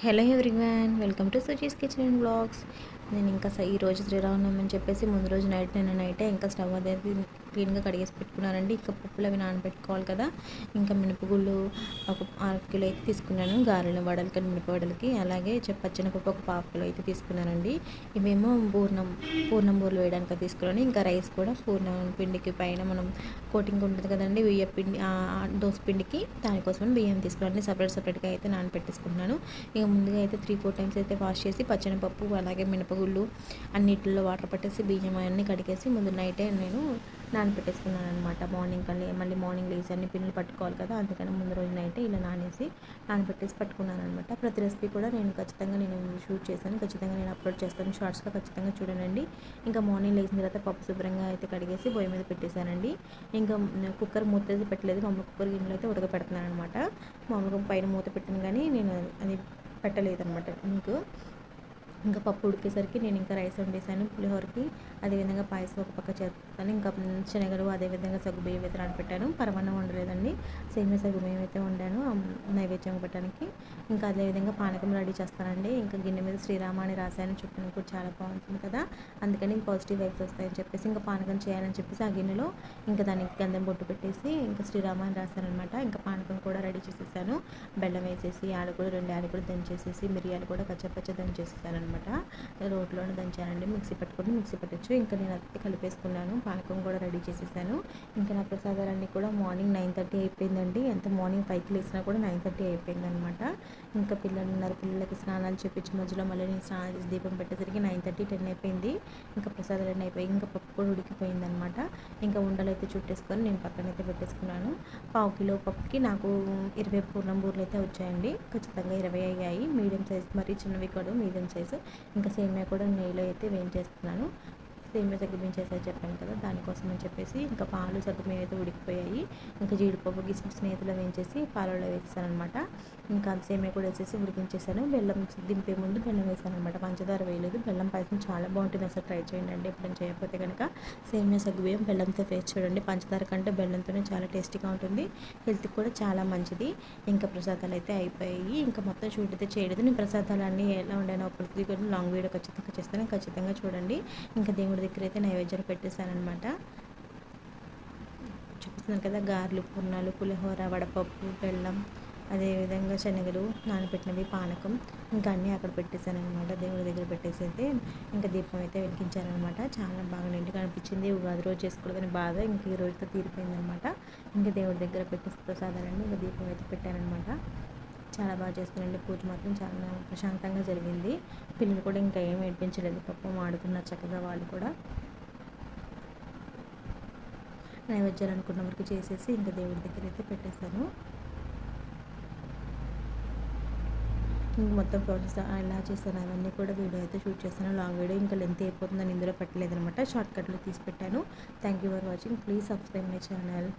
Hello everyone, welcome to Suji's Kitchen and Vlogs. నేను ఇంకా ఈరోజు శ్రీరామనవమి అని చెప్పేసి ముందు రోజు నైట్ నేను నైటే ఇంకా స్టవ్ అనేది క్లీన్గా కడిగేసి పెట్టుకున్నానండి ఇంకా పప్పులు అవి నానబెట్టుకోవాలి కదా ఇంకా మినపగుళ్ళు ఒక హాఫ్ కిలో అయితే తీసుకున్నాను గారెలు వడలకి మినప వడలకి అలాగే పచ్చని పప్పు ఒక పావు కిలో అయితే తీసుకున్నానండి ఇవేమో పూర్ణం పూర్ణం బూర్లు వేయడానికి తీసుకున్నాను ఇంకా రైస్ కూడా పూర్ణం పిండికి పైన మనం కోటింగ్ ఉంటుంది కదండి బియ్య పిండి దోశ పిండికి దానికోసం బియ్యం తీసుకున్నాను సపరేట్ సపరేట్గా అయితే నానబెట్టేసుకున్నాను ఇక ముందుగా అయితే త్రీ ఫోర్ టైమ్స్ అయితే వాష్ చేసి పచ్చని పప్పు అలాగే మినప పువ్వులు అన్నిటిలో వాటర్ పట్టేసి బియ్యం అవన్నీ కడిగేసి ముందు నైటే నేను నానపెట్టేసుకున్నాను అనమాట మార్నింగ్ కానీ మళ్ళీ మార్నింగ్ లేచి అన్ని పిల్లలు పట్టుకోవాలి కదా అందుకని ముందు రోజు నైటే ఇలా నానేసి నానపెట్టేసి పట్టుకున్నాను అనమాట ప్రతి రెసిపీ కూడా నేను ఖచ్చితంగా నేను షూట్ చేశాను ఖచ్చితంగా నేను అప్లోడ్ చేస్తాను షార్ట్స్లో ఖచ్చితంగా చూడనండి ఇంకా మార్నింగ్ లేచిన తర్వాత పప్పు శుభ్రంగా అయితే కడిగేసి బొయ్య మీద పెట్టేశానండి ఇంకా కుక్కర్ మూత పెట్టలేదు మామూలు కుక్కర్ గిన్నెలు అయితే ఉడకపెడుతున్నాను అనమాట మామూలుగా పైన మూత పెట్టాను కానీ నేను అది పెట్టలేదు అనమాట ఇంకా ఇంకా పప్పు ఉడికేసరికి నేను ఇంకా రైస్ వండేసాను పులిహోరకి అదేవిధంగా పాయసం ఒక పక్క చేస్తాను ఇంకా శనగలు అదేవిధంగా సగ్గు బియ్యం అయితే నానపెట్టాను పరమాన్నం వండలేదండి సేమియా సగ్గు బియ్యం అయితే వండాను నైవేద్యం పెట్టడానికి ఇంకా అదేవిధంగా పానకం రెడీ చేస్తానండి ఇంకా గిన్నె మీద శ్రీరామ అని రాశాను చుట్టూ కూడా చాలా బాగుంటుంది కదా అందుకని పాజిటివ్ వైబ్స్ వస్తాయని చెప్పేసి ఇంకా పానకం చేయాలని చెప్పేసి ఆ గిన్నెలో ఇంకా దానికి గంధం బొట్టు పెట్టేసి ఇంకా శ్రీరామ అని రాశాను అనమాట ఇంకా పానకం కూడా రెడీ చేసేసాను బెల్లం వేసేసి ఆలు రెండు ఆలు దంచేసేసి మిరియాలు కూడా పచ్చపచ్చ దంచేసేసాను అనమాట రోడ్లోనే దంచానండి మిక్సీ పట్టుకొని మిక్సీ పట్టచ్చు ఇంకా నేను అయితే కలిపేసుకున్నాను పానకం కూడా రెడీ చేసేసాను ఇంకా నా ప్రసాదాలన్నీ కూడా మార్నింగ్ నైన్ థర్టీ అయిపోయిందండి ఎంత మార్నింగ్ పైకి లేచినా కూడా నైన్ థర్టీ అయిపోయిందనమాట ఇంకా పిల్లలు ఉన్నారు పిల్లలకి స్నానాలు చేపించి మధ్యలో మళ్ళీ నేను స్నానాలు చేసి దీపం పెట్టేసరికి నైన్ థర్టీ టెన్ అయిపోయింది ఇంకా ప్రసాదాలన్నీ అయిపోయి ఇంకా పప్పు కూడా ఉడికిపోయిందనమాట ఇంకా ఉండలు అయితే చుట్టేసుకొని నేను పక్కన అయితే పెట్టేసుకున్నాను పావు కిలో పప్పుకి నాకు ఇరవై పూర్ణం బూర్లు అయితే వచ్చాయండి ఖచ్చితంగా ఇరవై అయ్యాయి మీడియం సైజ్ మరి చిన్నవి కూడా మీడియం సైజు ఇంకా సేమియా కూడా నెయ్యిలో అయితే వేయించేస్తున్నాను సేమ్ సగ్గు బియ్యం చేసా చెప్పాను కదా దానికోసం అని చెప్పేసి ఇంకా పాలు సగ్గు అయితే ఉడికిపోయాయి ఇంకా జీడిపప్పు కిస్మిస్ స్నేహితులు వేయించేసి పాలలో వేసేసాను అనమాట ఇంకా సేమే కూడా వేసేసి ఉడికించేసాను బెల్లం దింపే ముందు బెల్లం వేసాను అనమాట పంచదార వేయలేదు బెల్లం పాయసం చాలా బాగుంటుంది అసలు ట్రై చేయండి అండి ఎప్పుడైనా చేయకపోతే కనుక సేమియా సగ్గు బియ్యం బెల్లంతో వేసి చూడండి పంచదార కంటే బెల్లంతోనే చాలా టేస్టీగా ఉంటుంది హెల్త్కి కూడా చాలా మంచిది ఇంకా ప్రసాదాలు అయితే అయిపోయాయి ఇంకా మొత్తం షూట్ అయితే చేయలేదు నేను ప్రసాదాలన్నీ ఎలా ఉండేనో అప్పటికి లాంగ్ వీడియో ఖచ్చితంగా చేస్తాను ఖచ్చితంగా చూడండి ఇంకా దేవుడి దగ్గర అయితే నైవేద్యాలు పెట్టేశానమాట చూపిస్తున్నాను కదా గారెలు పూర్ణాలు పులిహోర వడపప్పు బెల్లం అదేవిధంగా శనగలు నానబెట్టినవి పానకం ఇంకా అన్నీ అక్కడ పెట్టేశానమాట దేవుడి దగ్గర పెట్టేసి అయితే ఇంకా దీపం అయితే వెలిగించారనమాట చాలా బాగా నీట్గా అనిపించింది ఉగాది రోజు చేసుకోవడం బాధ ఇంకా ఈ రోజుతో తీరిపోయిందనమాట ఇంకా దేవుడి దగ్గర పెట్టేసి ప్రసాదాలన్నీ ఇంకా దీపం అయితే పెట్టానమాట చాలా బాగా చేసుకున్నాండి పూజ మాత్రం చాలా ప్రశాంతంగా జరిగింది పిల్లలు కూడా ఇంకా ఏమి ఏడిపించలేదు పాపం ఆడుకున్న చక్కగా వాళ్ళు కూడా నైవేద్యాలు అనుకున్న వరకు చేసేసి ఇంకా దేవుడి దగ్గర అయితే పెట్టేస్తాను ఇంక మొత్తం ప్రాసెస్ ఎలా చేస్తాను అవన్నీ కూడా వీడియో అయితే షూట్ చేస్తాను లాంగ్ వీడియో ఇంకా లెంత్ అయిపోతుందని ఇందులో పెట్టలేదనమాట షార్ట్ కట్లో తీసి పెట్టాను thank you for watching please subscribe my channel